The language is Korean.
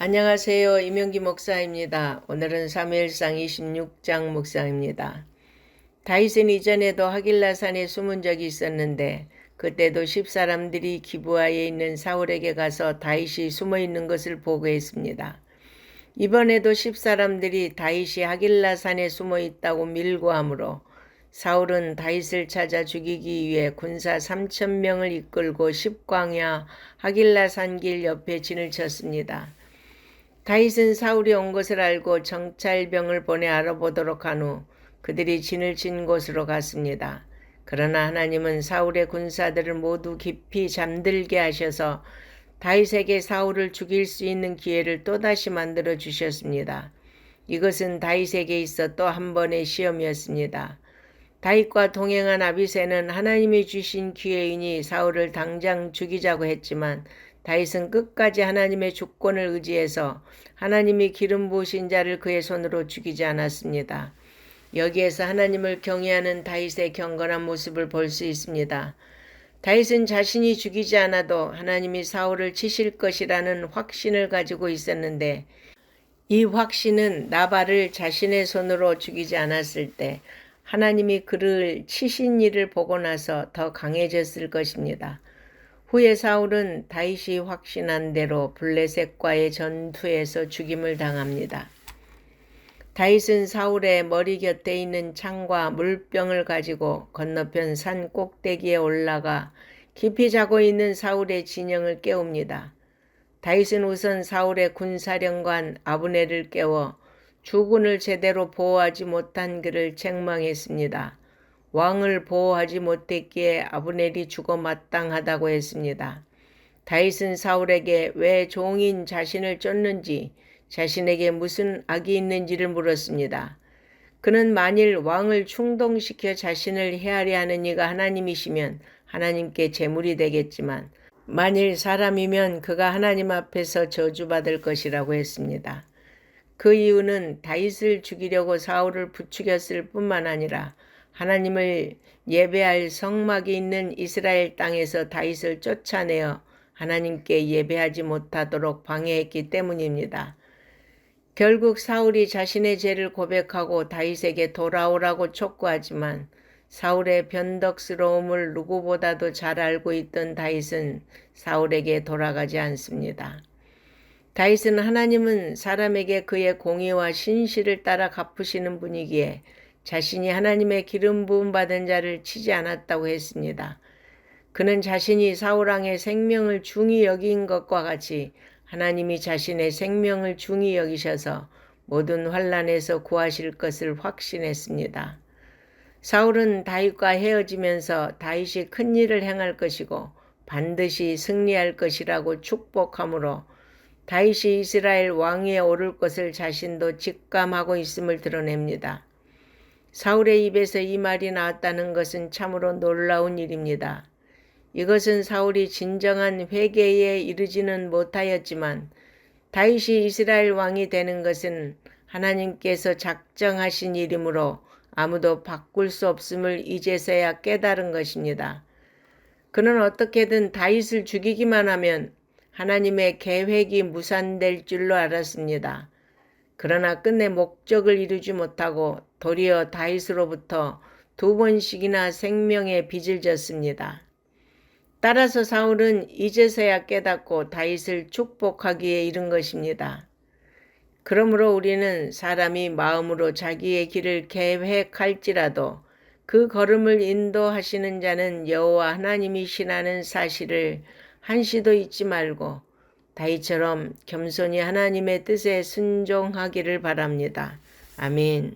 안녕하세요. 이명기 목사입니다. 오늘은 사무엘상 26장 묵상입니다. 다윗은 이전에도 하길라산에 숨은 적이 있었는데 그때도 십사람들이 기부하에 있는 사울에게 가서 다윗이 숨어 있는 것을 보고했습니다. 이번에도 십사람들이 다윗이 하길라산에 숨어 있다고 밀고 하므로 사울은 다윗을 찾아 죽이기 위해 군사 3천 명을 이끌고 십광야 하길라산 길 옆에 진을 쳤습니다. 다윗은 사울이 온 것을 알고 정찰병을 보내 알아보도록 한 후 그들이 진을 친 곳으로 갔습니다. 그러나 하나님은 사울의 군사들을 모두 깊이 잠들게 하셔서 다윗에게 사울을 죽일 수 있는 기회를 또다시 만들어 주셨습니다. 이것은 다윗에게 있어 또 한 번의 시험이었습니다. 다윗과 동행한 아비새는 하나님이 주신 기회이니 사울을 당장 죽이자고 했지만 다윗은 끝까지 하나님의 주권을 의지해서 하나님이 기름 부으신 자를 그의 손으로 죽이지 않았습니다. 여기에서 하나님을 경외하는 다윗의 경건한 모습을 볼 수 있습니다. 다윗은 자신이 죽이지 않아도 하나님이 사울을 치실 것이라는 확신을 가지고 있었는데 이 확신은 나발을 자신의 손으로 죽이지 않았을 때 하나님이 그를 치신 일을 보고 나서 더 강해졌을 것입니다. 후에 사울은 다윗이 확신한 대로 블레셋과의 전투에서 죽임을 당합니다. 다윗은 사울의 머리 곁에 있는 창과 물병을 가지고 건너편 산 꼭대기에 올라가 깊이 자고 있는 사울의 진영을 깨웁니다. 다윗은 우선 사울의 군사령관 아브네를 깨워 주군을 제대로 보호하지 못한 그를 책망했습니다. 왕을 보호하지 못했기에 아브넬이 죽어 마땅하다고 했습니다. 다윗은 사울에게 왜 종인 자신을 쫓는지 자신에게 무슨 악이 있는지를 물었습니다. 그는 만일 왕을 충동시켜 자신을 헤아려 하는 이가 하나님이시면 하나님께 제물이 되겠지만 만일 사람이면 그가 하나님 앞에서 저주받을 것이라고 했습니다. 그 이유는 다윗을 죽이려고 사울을 부추겼을 뿐만 아니라 하나님을 예배할 성막이 있는 이스라엘 땅에서 다윗을 쫓아내어 하나님께 예배하지 못하도록 방해했기 때문입니다. 결국 사울이 자신의 죄를 고백하고 다윗에게 돌아오라고 촉구하지만 사울의 변덕스러움을 누구보다도 잘 알고 있던 다윗은 사울에게 돌아가지 않습니다. 다윗은 하나님은 사람에게 그의 공의와 신실을 따라 갚으시는 분이기에 자신이 하나님의 기름 부음 받은 자를 치지 않았다고 했습니다. 그는 자신이 사울왕의 생명을 중히 여긴 것과 같이 하나님이 자신의 생명을 중히 여기셔서 모든 환란에서 구하실 것을 확신했습니다. 사울은 다윗과 헤어지면서 다윗이 큰 일을 행할 것이고 반드시 승리할 것이라고 축복하므로 다윗이 이스라엘 왕위에 오를 것을 자신도 직감하고 있음을 드러냅니다. 사울의 입에서 이 말이 나왔다는 것은 참으로 놀라운 일입니다. 이것은 사울이 진정한 회개에 이르지는 못하였지만 다윗이 이스라엘 왕이 되는 것은 하나님께서 작정하신 일이므로 아무도 바꿀 수 없음을 이제서야 깨달은 것입니다. 그는 어떻게든 다윗을 죽이기만 하면 하나님의 계획이 무산될 줄로 알았습니다. 그러나 끝내 목적을 이루지 못하고 도리어 다윗으로부터 두 번씩이나 생명의 빚을 졌습니다. 따라서 사울은 이제서야 깨닫고 다윗을 축복하기에 이른 것입니다. 그러므로 우리는 사람이 마음으로 자기의 길을 계획할지라도 그 걸음을 인도하시는 자는 여호와 하나님이시라는 사실을 한시도 잊지 말고 다이처럼 겸손히 하나님의 뜻에 순종하기를 바랍니다. 아멘.